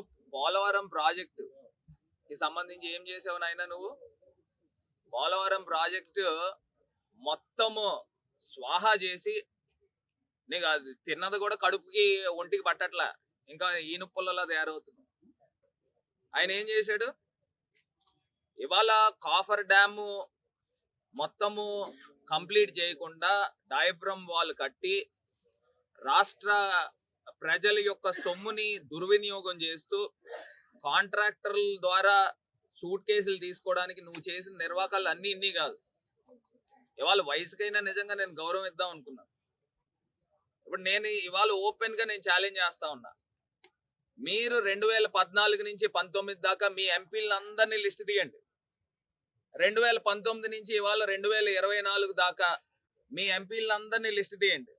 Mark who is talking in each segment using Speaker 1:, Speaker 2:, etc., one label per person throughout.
Speaker 1: ఇప్పుడు పోలవరం ప్రాజెక్టు. కి సంబంధించి ఏం చేసావు నాయన నువ్వు? పోలవరం ప్రాజెక్టు మొత్తము స్వాహా చేసి నీకు అది తిన్నది కూడా కడుపుకి ఒంటికి పట్టట్లా. ఇంకా ఈనుప్పులలో తయారవుతుంది ఆయన ఏం చేశాడు? ఇవాళ కాఫర్ డ్యాము మొత్తము కంప్లీట్ చేయకుండా డయాఫ్రమ్ వాల్ కట్టి రాష్ట్ర ప్రజల యొక్క సొమ్ముని దుర్వినియోగం చేస్తూ కాంట్రాక్టర్ల ద్వారా సూట్ కేసులు తీసుకోవడానికి నువ్వు చేసిన నిర్వాకాలు అన్ని ఇన్ని కాదు. ఇవాళ వయసుకైనా నిజంగా నేను గౌరవం ఇద్దాం అనుకున్నాను ఇప్పుడు నేను ఇవాళ ఓపెన్గా నేను ఛాలెంజ్ చేస్తా ఉన్నా. మీరు రెండు వేల పద్నాలుగు నుంచి పంతొమ్మిది దాకా మీ ఎంపీలందరినీ లిస్ట్ తీయండి. రెండు వేల పంతొమ్మిది నుంచి ఇవాళ రెండు వేల ఇరవై నాలుగు దాకా మీ ఎంపీలందరినీ లిస్ట్ తీయండి.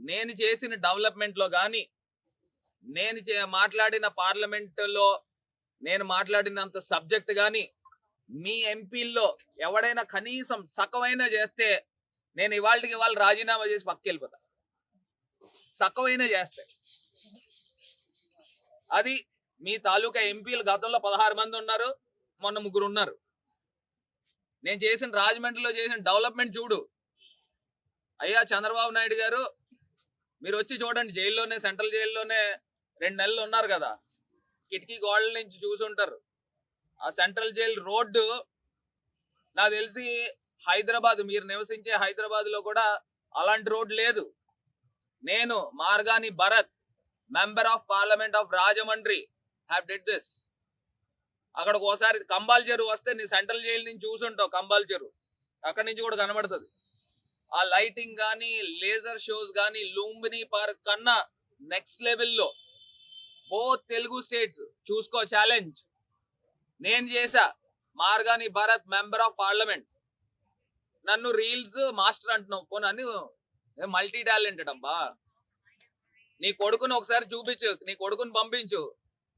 Speaker 1: నేను చేసిన డెవలప్మెంట్లో కానీ నేను చే- మాట్లాడిన పార్లమెంట్లో నేను మాట్లాడినంత సబ్జెక్ట్ కానీ మీ ఎంపీల్లో ఎవడైనా కనీసం సకమైనా చేస్తే నేను ఇవాళకి ఇవాళ రాజీనామా చేసి పక్కకి వెళ్ళిపోతా సకమైనా చేస్తే. అది మీ తాలూకా ఎంపీలు గతంలో పదహారు మంది ఉన్నారు మొన్న ముగ్గురు ఉన్నారు. నేను చేసిన రాజమండ్రిలో చేసిన డెవలప్మెంట్ చూడు. అయ్యా చంద్రబాబు నాయుడు గారు మీరు వచ్చి చూడండి జైల్లోనే సెంట్రల్ జైల్లోనే రెండు నెలలు ఉన్నారు కదా. కిటికీ గోడల నుంచి చూసి ఉంటారు ఆ సెంట్రల్ జైల్ రోడ్డు నాకు తెలిసి హైదరాబాద్ మీరు నివసించే హైదరాబాద్లో కూడా అలాంటి రోడ్ లేదు. నేను Margani Bharat member of parliament of Rajahmundry have did this. అక్కడ ఒకసారి కంబాల్ చెరువు వస్తే నీ సెంట్రల్ జైలు నుంచి చూసుంటావు కంబాల్ చెరువు. అక్కడి నుంచి కూడా కనబడుతుంది. ఆ లైటింగ్ కానీ లేజర్ షోస్ కానీ లూంబిని పార్క్ కన్నా నెక్స్ట్ లెవెల్లో బో తెలుగు స్టేట్స్ చూసుకో ఛాలెంజ్. నేను చేసా Margani Bharat member of parliament. నన్ను రీల్స్ మాస్టర్ అంటున్నావు. పో నన్ను మల్టీ టాలెంటెడ్ అబ్బా. నీ కొడుకుని ఒకసారి చూపించు. నీ కొడుకుని పంపించు.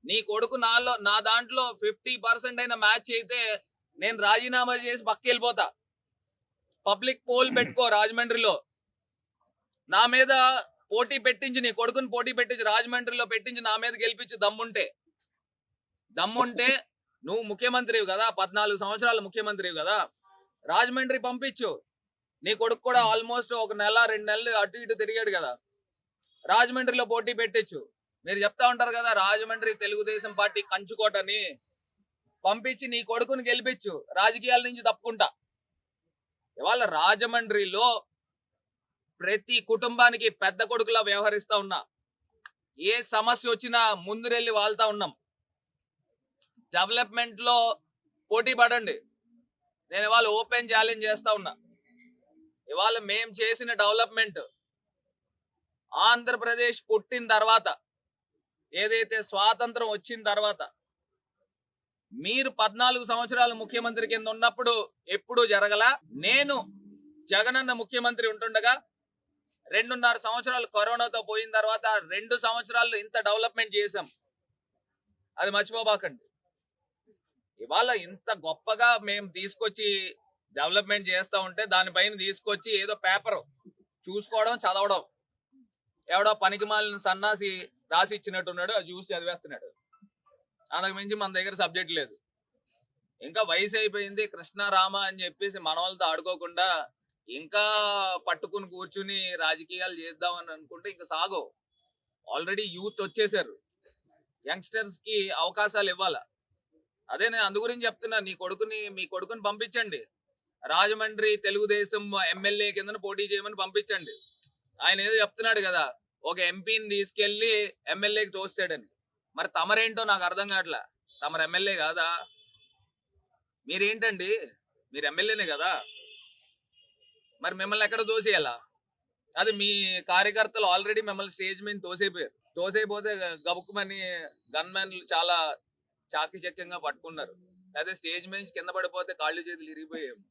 Speaker 1: నీ కొడుకు నాలో నా దాంట్లో ఫిఫ్టీ పర్సెంట్ అయిన మ్యాచ్ అయితే నేను రాజీనామా చేసి పక్క వెళ్ళిపోతా పబ్లిక్ పోల్ పెట్టుకో రాజమండ్రిలో. నా మీద పోటీ పెట్టించి నీ కొడుకుని పోటీ పెట్టించి రాజమండ్రిలో పెట్టించి నా మీద గెలిపించి దమ్ముంటే. దమ్ముంటే నువ్వు ముఖ్యమంత్రివి కదా పద్నాలుగు సంవత్సరాలు ముఖ్యమంత్రివి కదా. రాజమండ్రి పంపించు. నీ కొడుకు కూడా ఆల్మోస్ట్ ఒక నెల రెండు నెలలు అటు ఇటు తిరిగాడు కదా. రాజమండ్రిలో పోటీ పెట్టించు. మీరు చెప్తా ఉంటారు కదా రాజమండ్రి తెలుగుదేశం పార్టీ కంచుకోటని. పంపించి నీ కొడుకుని గెలిపించు. రాజకీయాల నుంచి తప్పుకుంటా. ఇవాళ రాజమండ్రిలో ప్రతి కుటుంబానికి పెద్ద కొడుకులా వ్యవహరిస్తా ఉన్నా ఏ సమస్య వచ్చినా ముందురెళ్ళి వాళ్తా ఉన్నాం. డెవలప్మెంట్లో పోటీ పడండి. నేను ఇవాళ ఓపెన్ ఛాలెంజ్ చేస్తా ఉన్నా. ఇవాళ మేం చేసిన డెవలప్మెంట్ ఆంధ్రప్రదేశ్ పుట్టిన తర్వాత ఏదైతే స్వాతంత్రం వచ్చిన తర్వాత మీరు పద్నాలుగు సంవత్సరాలు ముఖ్యమంత్రి కింద ఉన్నప్పుడు ఎప్పుడూ జరగల? నేను జగనన్న ముఖ్యమంత్రి ఉంటుండగా రెండున్నర సంవత్సరాలు కరోనాతో పోయిన తర్వాత రెండు సంవత్సరాలు ఇంత డెవలప్మెంట్ చేశాం. అది మర్చిపోబాకండి. ఇవాళ ఇంత గొప్పగా మేము తీసుకొచ్చి డెవలప్మెంట్ చేస్తా ఉంటే దానిపైన తీసుకొచ్చి ఏదో పేపర్ చూసుకోవడం చదవడం. ఎవడో పనికి మాలిన సన్నాసి రాసి ఇచ్చినట్టున్నాడు అది చూసి చదివేస్తున్నాడు. అంతకు మించి మన దగ్గర సబ్జెక్ట్ లేదు. ఇంకా వయసు అయిపోయింది కృష్ణ రామ అని చెప్పేసి మన వాళ్ళతో ఆడుకోకుండా ఇంకా పట్టుకుని కూర్చుని రాజకీయాలు చేద్దామని అనుకుంటే ఇంకా సాగో ఆల్రెడీ యూత్ వచ్చేసారు. యంగ్స్టర్స్కి అవకాశాలు ఇవ్వాల? అదే నేను అందు గురించి చెప్తున్నా నీ కొడుకుని మీ కొడుకుని పంపించండి. రాజమండ్రి తెలుగుదేశం ఎమ్మెల్యే కింద పోటీ చేయమని పంపించండి. ఆయన ఏదో చెప్తున్నాడు కదా ఒక ఎంపీని తీసుకెళ్ళి ఎమ్మెల్యేకి తోస్తాడని. మరి తమరేంటో నాకు అర్థం కావట్లే. తమరు ఎమ్మెల్యే కాదా? మీరేంటండి? మీరు ఎమ్మెల్యేనే కదా? మరి మిమ్మల్ని ఎక్కడ తోసేయాలా? అది మీ కార్యకర్తలు ఆల్రెడీ మిమ్మల్ని స్టేజ్ మీద తోసేపోయారు తోసేపోతే గబుక్కుమని గన్ చాలా చాకచక్యంగా పట్టుకున్నారు. అదే స్టేజ్ మీద కింద పడిపోతే కాళ్ళు చేతులు ఇరిగిపోయాము